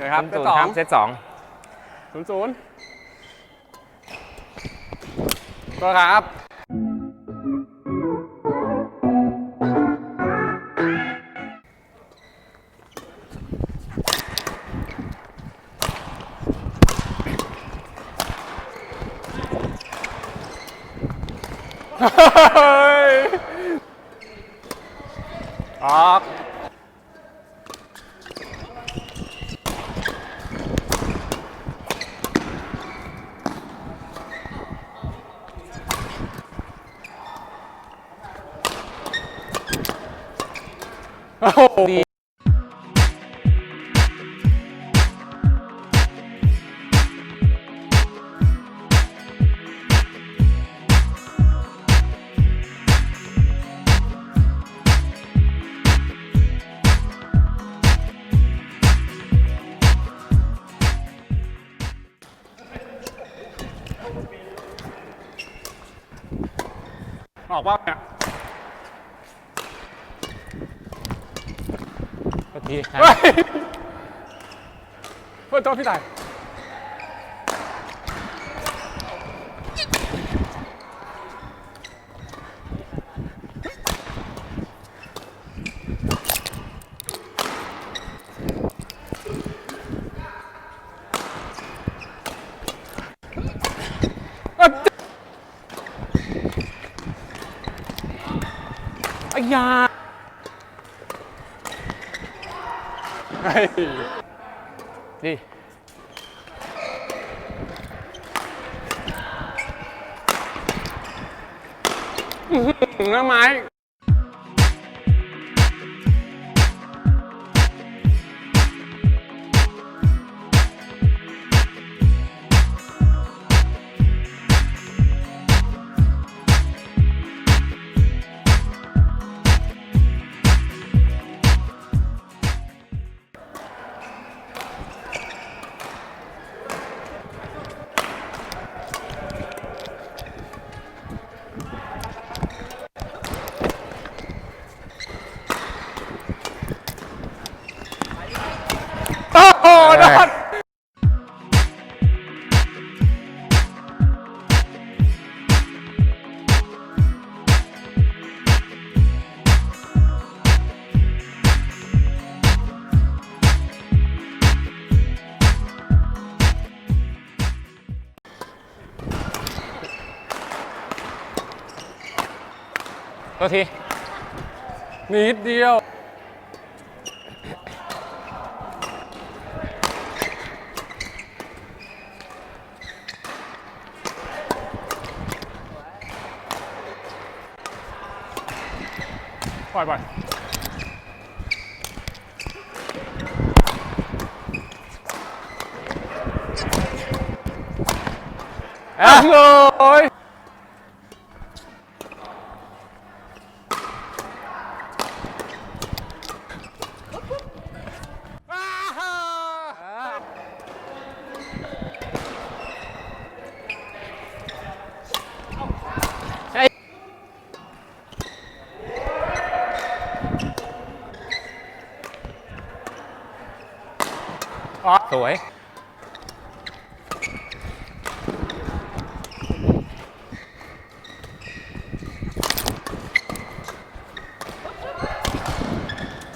นะครับศูเซนตย์สศูนย์องครับเซตสองศูนย์ศูนย์ก็ครับเฮ้ยออก ดีออกว่าเนี่ย โทษทีครับเฮ้ยเพื่อนโทษพี่ตายอา ดีหน้าไม้ โทษทีนิดเดียว ปล่อยปล่อยอะเลย สวย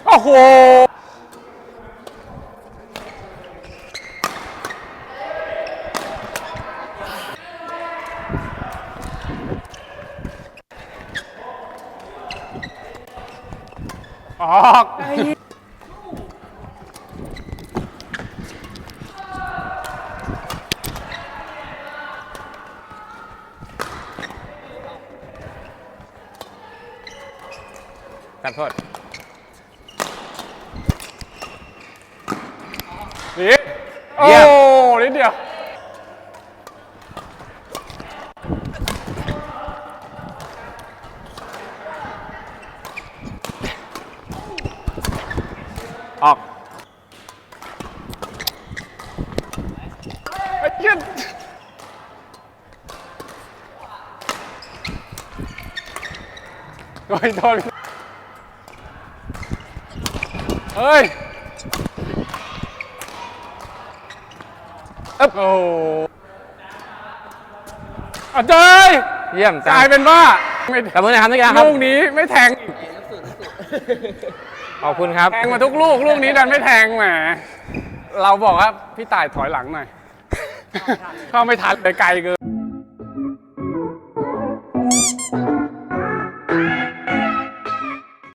โอ้โห ออก ตัดโทษนี่โอ้เยี่ยมนิดเดียว ออกไอ้เหี้ยโดนโดน เฮ้ยโอ้โหเอาเจยเยี่ยมกจัลางยเป็นว่าไม่ขอบคุณนะครับนักกีฬาครับ ลูกนี้ไม่แทงอีกขอบคุณครับ แทงมาทุกลูก ลูกนี้ดันไม่แทงแหม เราบอกว่าพี่ต่ายถอยหลังหน่อย เข้าไม่ทันเลยไกลเกิน